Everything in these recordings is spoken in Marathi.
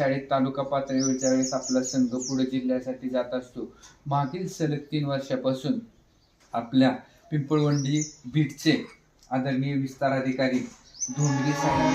शाळेत तालुका पातळीवरच्या वेळेस आपला संघ पुढे जिल्ह्यासाठी जात असतो. मागील सलग तीन वर्षापासून आपल्या पिंपळवंडी बीटचे आदरणीय विस्तार अधिकारी धोंडगे साहेब.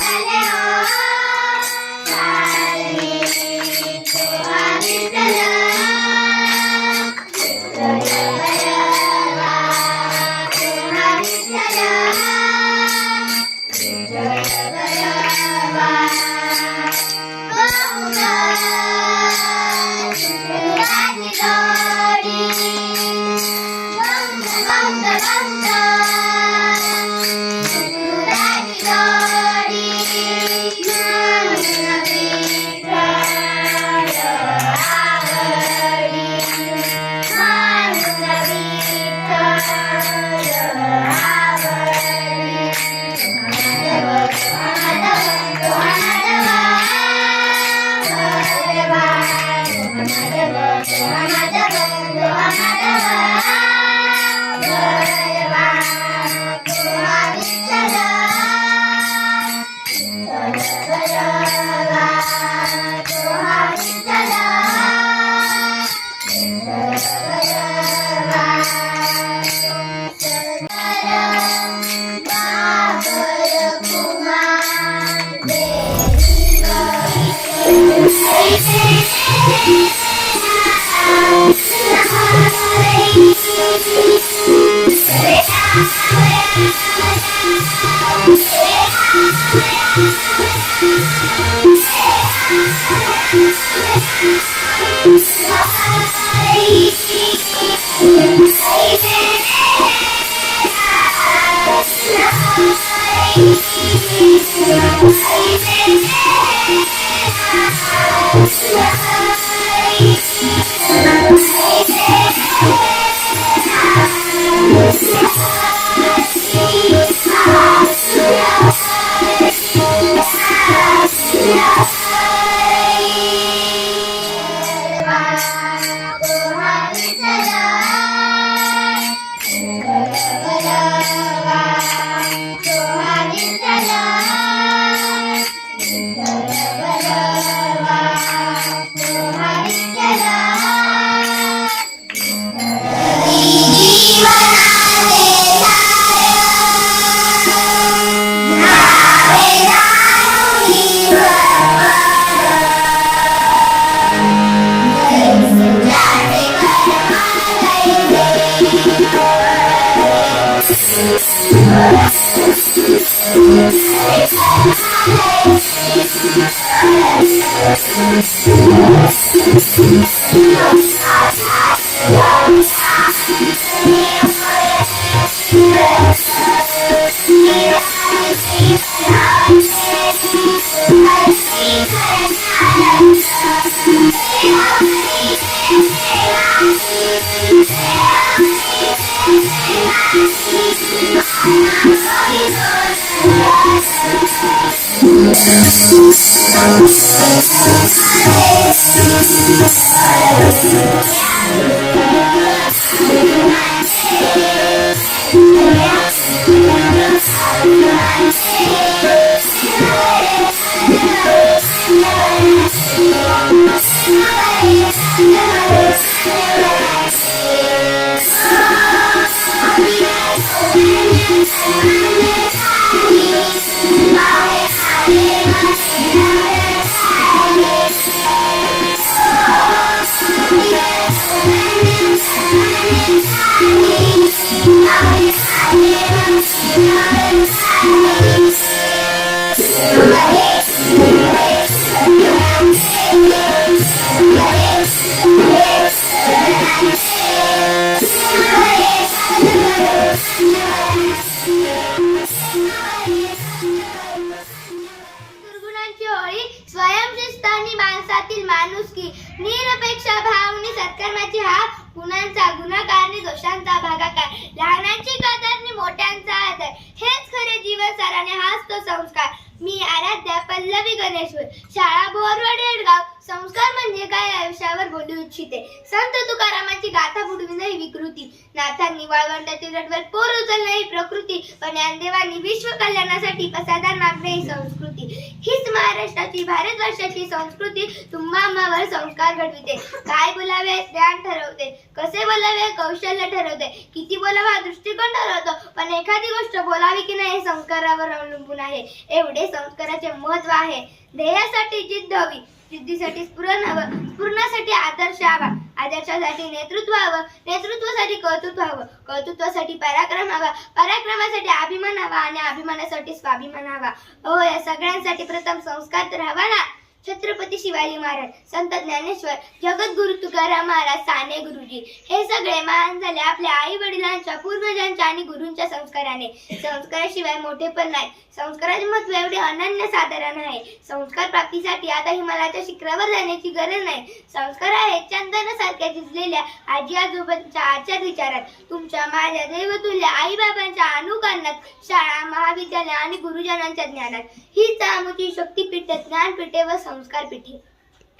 Bye. bye Thank you. Thank you. Yeah. सत्कर्माची हा गुणांचा गुणाकार आणि दोषांचा भागाकार लहानांची कदर आणि मोठ्यांचा आदर. हेच खरे जीवन सराने हाच तो संस्कार. मी आराध्या पल्लवी गणेश्वर शाळा बोरवड येडगाव संस्कार म्हणजे काय? आयुष्यावर बोलू इच्छिते. संत तुकारामाची गाणी विकृती नाथांनी वाळवंटातील रटवर पोर उचलणे ही प्रकृती. पण ज्ञानदेवांनी विश्व कल्याणासाठी पसादार मागणे ही संस्कृती. हीच महाराष्ट्राची भारतवर्षाची संस्कृती. तुम्हावर संस्कार घडविते. काय बोलावे? ज्ञान ठरवते. कसे बोलावे? कौशल्य ठरवते. किती बोलावा? दृष्टिकोन ठरवतो. पण एखादी गोष्ट बोलावी की नाही हे संस्कारावर अवलंबून आहे. एवढे संस्काराचे महत्त्व आहे. ध्येयासाठी जिद्द हवी. सिद्धीसाठी स्फुरण हवं स्फुरणासाठी आदर्श हवा. आदर्शासाठी नेतृत्व हवं नेतृत्वासाठी कर्तृत्व हवं. कर्तृत्वासाठी पराक्रम हवा पराक्रमासाठी अभिमान हवा आणि अभिमानासाठी स्वाभिमान हवा. हो या सगळ्यांसाठी प्रथम संस्कार तर हवा ना. छत्रपती शिवाजी महाराज संत ज्ञानेश्वर जगद्गुरु तुकाराम महाराज साने गुरुजी. हे सगळे महान झाले आपल्या आई वडिलांच्या पूर्वजांच्या आणि गुरूंच्या संस्काराने. संस्काराशिवाय मोठे पण नाही. संस्काराचे महत्त्व एवढे अनन्य साधारण आहे. संस्कार प्राप्तीसाठी आता हिमालयाच्या शिखरावर जाण्याची गरज नाही. संस्कार आहे चंदनासारख्या झिजलेल्या आजी आजोबांच्या आचार विचारात. तुमच्या माझ्या देवतुल्य आई बाबांच्या अनुकरणात शाळा महाविद्यालय आणि गुरुजनांच्या ज्ञानात. ही आमची शक्तीपीठ ज्ञानपीठे व संस्कार पीठे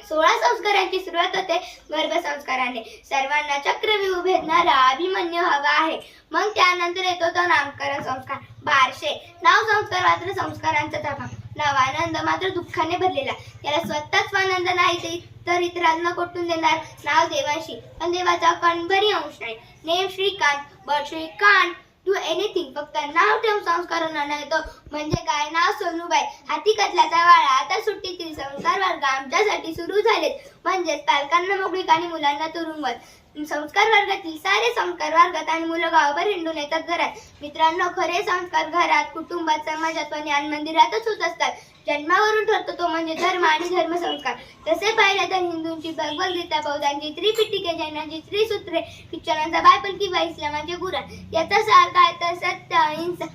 सोळा संस्कारांची सुरुवात होते गर्भसंस्काराने सर्वांना चक्रव्यूह भेदणारा अभिमन्यू हवा आहे. मग त्यानंतर येतो तो नामकरण संस्कार. बारशे. नाव संस्कार मात्र संस्कारांचा जमा नवानंद मात्र दुःखाने भरलेला. त्याला स्वतःच आनंद नाही ते तर इतरांना कोटून देणार? नाव देवाशी. पण देवाचा कणभरी अंश नाही name Shrikant but Shrikant do anything फक्त नाव ठेवून संस्कार नाही तो म्हणजे काय? नाव सोनूबाई. हाती कथल्याचा वाळा आता सुट्टीतील संस्कार वर्ग आमच्यासाठी सुरू झालेत. म्हणजेच पालकांना मोकळीक आणि मुलांना तुरुंगत संस्कार वर्गातील सारे संस्कार वर्गात आणि मुलं गावभर हिंडून येतात घरात. मित्रांनो खरे संस्कार घरात कुटुंबात समाजात व ज्ञान मंदिरातच होत असतात. जन्मावरून ठरतो तो म्हणजे धर्म आणि धर्मसंस्कार तसे पाहिले तर हिंदूंची भगवद्गीता बौद्धांची त्रिपिटिके जैनांची त्रिसूत्रे ख्रिश्चनांचा बायबल किंवा इस्लामाचे कुराण याचा सार काय तर सत्य अहिंसा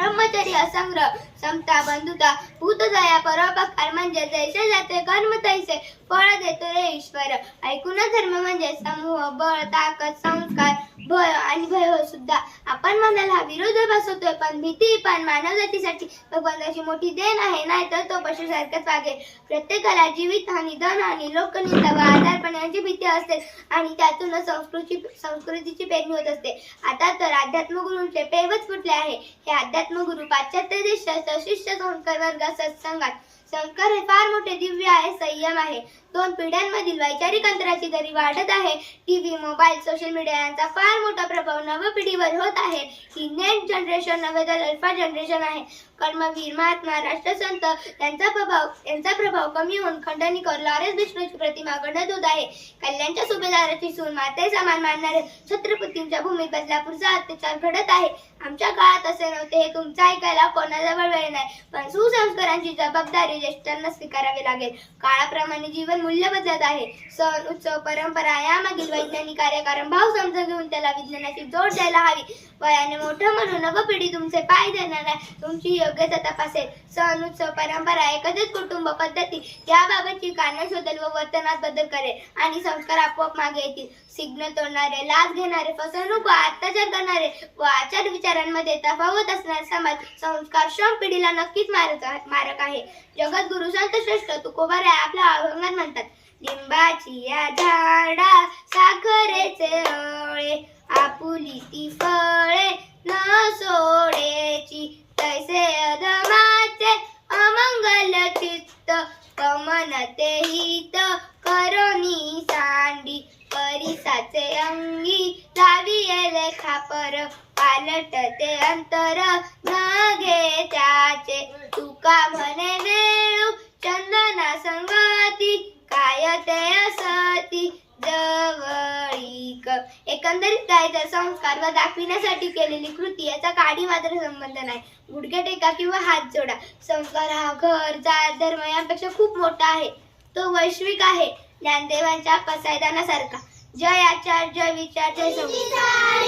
ब्रह्मचर्य संग्रह समता बंधुता भूतदया परोपकार म्हणजे जैसे जाते कर्म तैसे फळ देतो रे ईश्वर. ऐकून धर्म म्हणजे समूह बळ ताकद संस्कार भय आणि भय सुद्धा. आपण मनाला विरोध बसवतोय पण भीती पण मानव जातीसाठी भगवंताची मोठी देण आहे नाहीतर तो पशुसारखाच वागेल. प्रत्येकाला जीवित हानी धन हानी लोकनिंदा व आजारपण यांची भीती असते आणि त्यातूनच संस्कृती संस्कृतीची पेरणी होत असते. आता तर अध्यात्म गुरूंचे पेवच फुटले आहे. हे अध्यात्म गुरु पाश्चात्य देशात शिष्य संकर वर्ग सत्संगात. शंकर हे फार मोठे दिव्य आहे संयम आहे. दोन पिढ्यांमधील वैचारिक अंतराची दरी वाढत आहे. टीव्ही मोबाईल सोशल मीडिया यांचा फार मोठा प्रभाव नवपिढीवर होत आहे. ही नेट जनरेशन नव्हे तर अल्फा जनरेशन आहे. कर्मवीर महात्मा राष्ट्रसंत यांचा प्रभाव यांचा प्रभाव कमी होऊन खंडणीकर लॉरेन्स विष्णूची प्रतिमा घडत होत आहे. कल्याणच्या सुभेदाराची सून माते समान मानणारे छत्रपतींच्या भूमीत बदलापूरचा अत्याचार घडत आहे. आमच्या काळात असे नव्हते हे तुमचं ऐकायला कोणाजवळ वेळ नाही. पण सुसंस्कारांची जबाबदारी ज्येष्ठांना स्वीकारावी लागेल. काळाप्रमाणे जीवन मूल्य बदलत आहे. सण उत्सव परंपरा यामागील वैज्ञानिक कार्यक्रम भाव समजून घेऊन त्याला विज्ञानाची जोड द्यायला हवी. वयाने मोठं म्हणून नवपिढी तुमचे पाय देणार आहे. तुमची योग्यता तपासेल. सण उत्सव परंपरा एकत्रित कुटुंब पद्धती याबाबतची कारणं शोधेल व वर्तनात बदल करेल आणि संस्कार आपोआप मागे येतील. सिग्न तोडणारे लाच घेणारे फसवणूक व अत्याचार करणारे व आचार विचारांमध्ये तफावत असणारे समाज संस्कार श्रम पिढीला नक्कीच मारक मारक आहे. जगद्गुरु संत श्रेष्ठ तुकोबारे आपल्या अभंगांमध्ये म्हणतात लिंबाची या झाडा साखरेचे अळे आपुली ती फळे न सोडेची. तैसे अधमाचे अमंगल चित्त कमन ते हित करोनी सांडी. परिसाचे अंगी लावियले खापर पालटते अंतर न घे त्याचे तुका म्हणे वेळू चंदना संगती काय ते असती जवळीक. एकंदरीत काय तर संस्कार व दाखविण्यासाठी केलेली कृती याचा काडी मात्र संबंध नाही. गुडघे टेका किंवा हात जोडा. संस्कार हा घर जात धर्म यांपेक्षा खूप मोठा आहे. तो वैश्विक आहे. ज्ञानदेवांच्या पसायदानासारखा. जय आचार जय विचार जय संस्कार.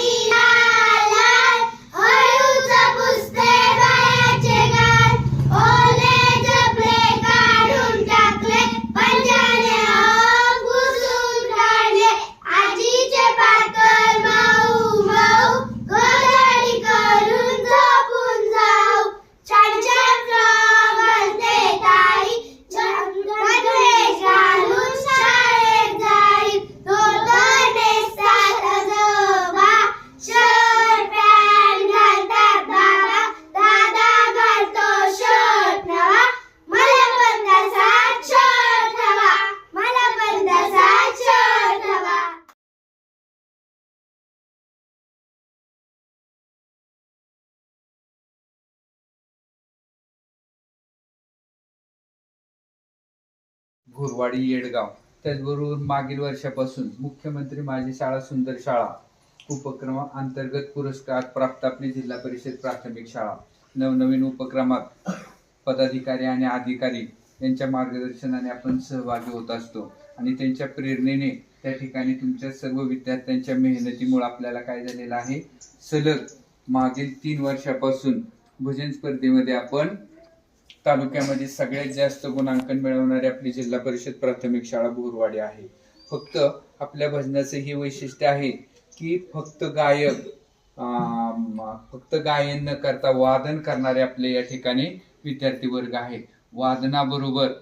घोरवाडी येडगाव. त्याचबरोबर मागील वर्षापासून मुख्यमंत्री माझी शाळा सुंदर शाळा. उपक्रमा अंतर्गत पुरस्कार प्राप्त आपली जिल्हा परिषद प्राथमिक शाळा. नवनवीन उपक्रमात पदाधिकारी आणि अधिकारी यांच्या मार्गदर्शनाने आपण सहभागी होत असतो आणि त्यांच्या प्रेरणेने त्या ठिकाणी तुमच्या सर्व विद्यार्थ्यांच्या मेहनतीमुळे आपल्याला काय झालेलं आहे? सलग मागील तीन वर्षापासून भजन स्पर्धेमध्ये आपण तालुक्यामध्ये सगळ्यात जास्त गुणांकन मिळवणारी आपली जिल्हा परिषद प्राथमिक शाळा बोरवाडी आहे. फक्त आपल्या भजनाचं हे वैशिष्ट्य आहे की फक्त गायक फक्त गायन न करता वादन करणारे आपले या ठिकाणी विद्यार्थी वर्ग आहे. वादनाबरोबर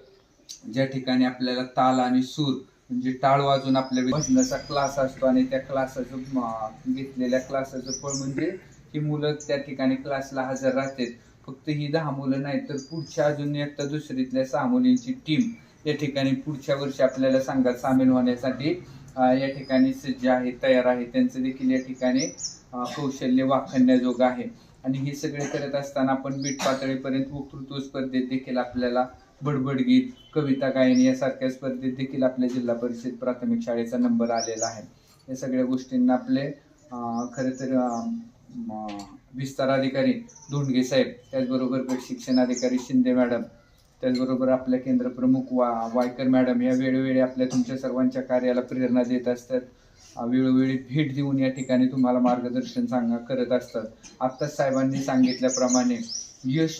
ज्या ठिकाणी आपल्याला ताल आणि सूर म्हणजे टाळ वाजून आपल्या भजनाचा क्लास असतो आणि त्या क्लासाचं घेतलेल्या क्लासाचं फळ म्हणजे ही मुलं त्या ठिकाणी क्लासला हजर राहतात. फक्त ही दहा मुलं नाही तर पुढच्या अजून एकदा दुसरीतल्या सहा मुलींची टीम या ठिकाणी पुढच्या वर्षी आपल्याला संघात सामील होण्यासाठी या ठिकाणी सज्ज आहे तयार आहे. त्यांचं देखील या ठिकाणी कौशल्य वाखण्याजोग आहे. आणि हे सगळे करत असताना आपण बीट पातळीपर्यंत वक्तृत्व स्पर्धेत देखील आपल्याला बडबडगीत कविता गायन यासारख्या स्पर्धेत देखील आपल्या जिल्हा परिषद प्राथमिक शाळेचा नंबर आलेला आहे. या सगळ्या गोष्टींना आपले खरं तर विस्ताराधिकारी विस्तार अधिकारी धोंडगे साहेब त्याचबरोबर गट अधिकारी शिंदे मॅडम त्याचबरोबर आपल्या केंद्र प्रमुख वा वायकर मॅडम या वेळोवेळी आपल्या तुमच्या सर्वांच्या कार्याला प्रेरणा देत असतात. वेळोवेळी भेट देऊन या ठिकाणी तुम्हाला मार्गदर्शन सांगा करत असतात. आत्ताच साहेबांनी सांगितल्याप्रमाणे यश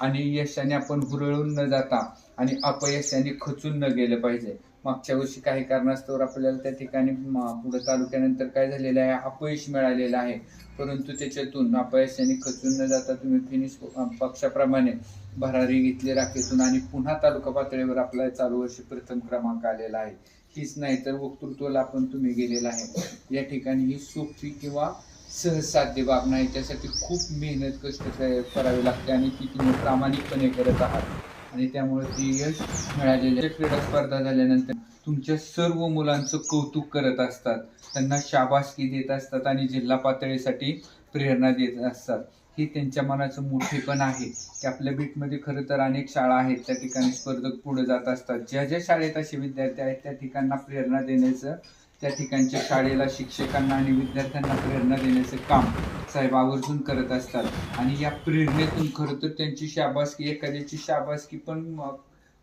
आणि यशाने आपण हुरळून न जाता आणि अपयशाने खचून न गेलं पाहिजे. मागच्या वर्षी काही कारणास्तव आपल्याला त्या ठिकाणी पुढं तालुक्यानंतर काय झालेलं आहे अपयश मिळालेलं आहे. परंतु त्याच्यातून अपयशाने खचून न जाता तुम्ही फिनिश पक्षाप्रमाणे भरारी घेतली राखेतून आणि पुन्हा तालुका पातळीवर आपला चालू वर्षी प्रथम क्रमांक आलेला आहे. हीच नाही तर वक्तृत्वाला पण तुम्ही गेलेला आहे. या ठिकाणी ही सोपी किंवा सहजसाध्य बाब नाही. त्यासाठी खूप मेहनत कष्ट करावी लागते आणि ती तुम्ही प्रामाणिकपणे करत आहात. आणि त्यामुळे ती यश मिळालेले क्रीडा स्पर्धा झाल्यानंतर तुमच्या सर्व मुलांचं कौतुक करत असतात. त्यांना शाबासकी देत असतात आणि जिल्हा पातळीसाठी प्रेरणा देत असतात. ही त्यांच्या मनाचं मोठेपण आहे. की आपल्या बीटमध्ये खरं तर अनेक शाळा आहेत. त्या ठिकाणी स्पर्धक पुढे जात असतात. ज्या ज्या शाळेत असे विद्यार्थी आहेत त्या ठिकाणा प्रेरणा देण्याचं त्या ठिकाणच्या शाळेला शिक्षकांना आणि विद्यार्थ्यांना प्रेरणा देण्याचं काम साहेब आवर्जून करत असतात. आणि या प्रेरणेतून खरं तर त्यांची शाबासकी एखाद्याची शाबासकी पण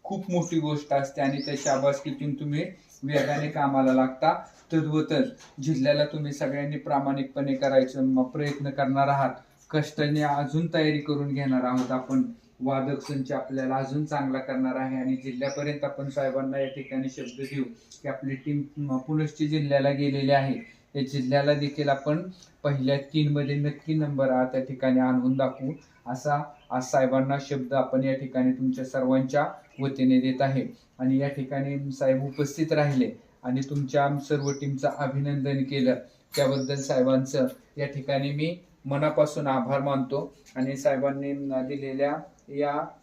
खूप मोठी गोष्ट असते आणि त्या शाबासकीतून तुम्ही वेगाने कामाला लागता. तद्वतच जिल्ह्याला तुम्ही सगळ्यांनी प्रामाणिकपणे करायचं प्रयत्न करणार आहात. कष्टाने अजून तयारी करून घेणार आहोत आपण. वादक संच आपल्याला अजून चांगला करणार आहे. आणि जिल्ह्यापर्यंत आपण साहेबांना या ठिकाणी शब्द देऊ की आपली टीम पुनश्च जिल्ह्याला गेलेली आहे. या जिल्ह्याला देखील आपण पहिल्या तीनमध्ये नक्की नंबर आ त्या ठिकाणी आणून दाखवू. असा आज साहेबांना शब्द आपण या ठिकाणी तुमच्या सर्वांच्या वतीने देत आहे. आणि या ठिकाणी साहेब उपस्थित राहिले आणि तुमच्या सर्व टीमचं अभिनंदन केलं. त्याबद्दल साहेबांचं या ठिकाणी मी मनापासून आभार मानतो. आणि साहेबांनी दिलेल्या या